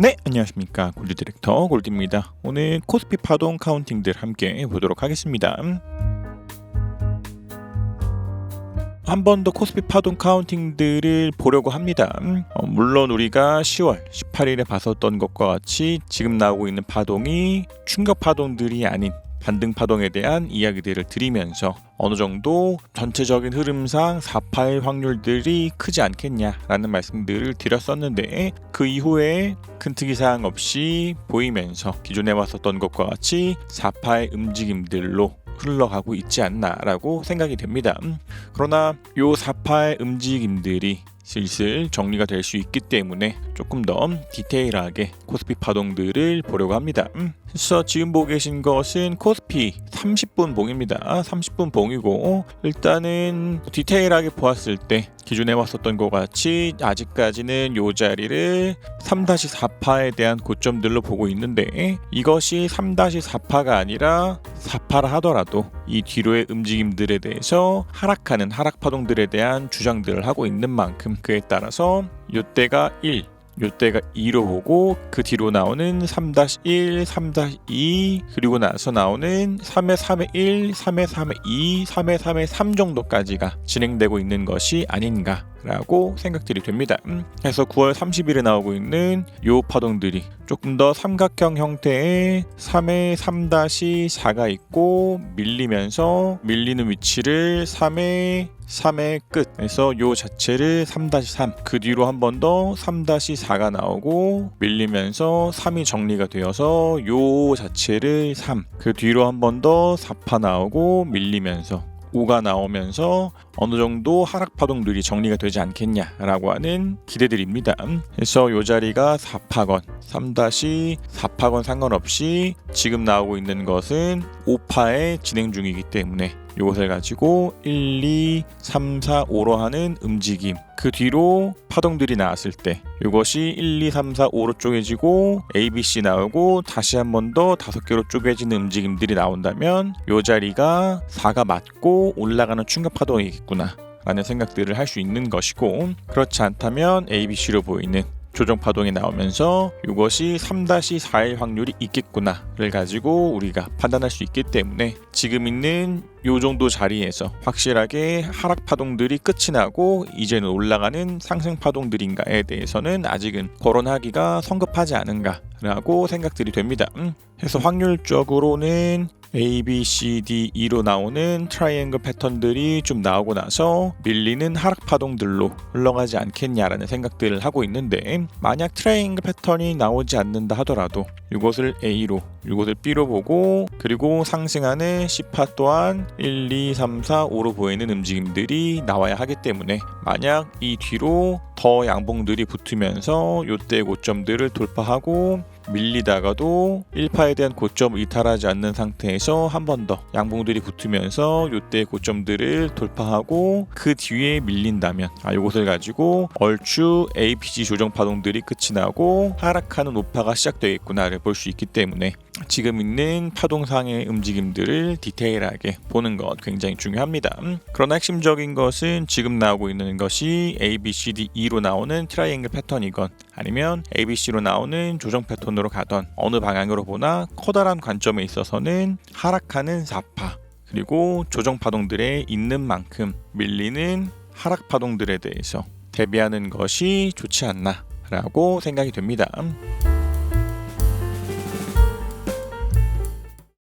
네, 안녕하십니까. 골드 디렉터 골드입니다. 오늘 코스피 파동 카운팅들 함께 보도록 하겠습니다. 한 번 더 코스피 파동 카운팅들을 보려고 합니다. 어, 물론 우리가 10월 18일에 봤었던 것과 같이 지금 나오고 있는 파동이 충격 파동들이 아닌 반등 파동에 대한 이야기들을 드리면서 어느 정도 전체적인 흐름상 4파일 확률들이 크지 않겠냐라는 말씀들을 드렸었는데 그 이후에 큰 특이사항 없이 보이면서 기존에 왔었던 것과 같이 4파의 움직임들로 흘러가고 있지 않나라고 생각이 됩니다. 그러나 요 4파의 움직임들이 슬슬 정리가 될 수 있기 때문에 조금 더 디테일하게 코스피 파동들을 보려고 합니다. 음, 그래서 지금 보고 계신 것은 코스피 30분 봉입니다. 30분 봉이고 일단은 디테일하게 보았을 때 기존에 왔었던 것 같이 아직까지는 요 자리를 3-4파에 대한 고점들로 보고 있는데 이것이 3-4파가 아니라 4파라 하더라도 이 뒤로의 움직임들에 대해서 하락하는 하락 파동들에 대한 주장들을 하고 있는 만큼 그에 따라서 요때가 1 요때가 2로 보고 그 뒤로 나오는 3-1, 3-2 그리고 나서 나오는 3의 3의 1, 3의 3의 2, 3의 3의 3 정도까지가 진행되고 있는 것이 아닌가 라고 생각들이 됩니다. 음, 그래서 9월 30일에 나오고 있는 요 파동들이 조금 더 삼각형 형태의 3의 3-4가 있고 밀리면서 밀리는 위치를 3의 3의 끝에서 요 자체를 3-3 그 뒤로 한 번 더 3-4가 나오고 밀리면서 3이 정리가 되어서 요 자체를 3 그 뒤로 한 번 더 4파 나오고 밀리면서 5가 나오면서 어느 정도 하락 파동들이 정리가 되지 않겠냐라고 하는 기대들입니다. 그래서 이 자리가 4파건, 3-4파건 상관없이 지금 나오고 있는 것은 5파의 진행 중이기 때문에 이것을 가지고 1, 2, 3, 4, 5로 하는 움직임 그 뒤로 파동들이 나왔을 때 이것이 1, 2, 3, 4, 5로 쪼개지고 A, B, C 나오고 다시 한 번 더 다섯 개로 쪼개지는 움직임들이 나온다면 이 자리가 4가 맞고 올라가는 충격 파동이 겠구나 라는 생각들을 할 수 있는 것이고 그렇지 않다면 A, B, C로 보이는 조정 파동이 나오면서 이것이 3-4일 확률이 있겠구나를 가지고 우리가 판단할 수 있기 때문에 지금 있는 요 정도 자리에서 확실하게 하락 파동들이 끝이 나고 이제는 올라가는 상승 파동들인가에 대해서는 아직은 거론하기가 성급하지 않은가라고 생각들이 됩니다. 음, 그래서 확률적으로는 A, B, C, D, E로 나오는 트라이앵글 패턴들이 좀 나오고 나서 밀리는 하락 파동들로 흘러가지 않겠냐라는 생각들을 하고 있는데 만약 트라이앵글 패턴이 나오지 않는다 하더라도 이것을 A로 이것을 B로 보고 그리고 상승하는 C파 또한 1, 2, 3, 4, 5로 보이는 움직임들이 나와야 하기 때문에 만약 이 뒤로 더 양봉들이 붙으면서 요때 고점들을 돌파하고 밀리다가도 1파에 대한 고점을 이탈하지 않는 상태에서 한 번 더 양봉들이 붙으면서 요때 고점들을 돌파하고 그 뒤에 밀린다면 아 요것을 가지고 얼추 APG 조정 파동들이 끝이 나고 하락하는 우파가 시작되겠구나를 볼 수 있기 때문에 지금 있는 파동상의 움직임들을 디테일하게 보는 것 굉장히 중요합니다. 음, 그러나 핵심적인 것은 지금 나오고 있는 것이 A, B, C, D, E로 나오는 트라이앵글 패턴이건 아니면 A, B, C로 나오는 조정 패턴으로 가던 어느 방향으로 보나 커다란 관점에 있어서는 하락하는 4파 그리고 조정 파동들에 있는 만큼 밀리는 하락 파동들에 대해서 대비하는 것이 좋지 않나라고 생각이 됩니다. 음.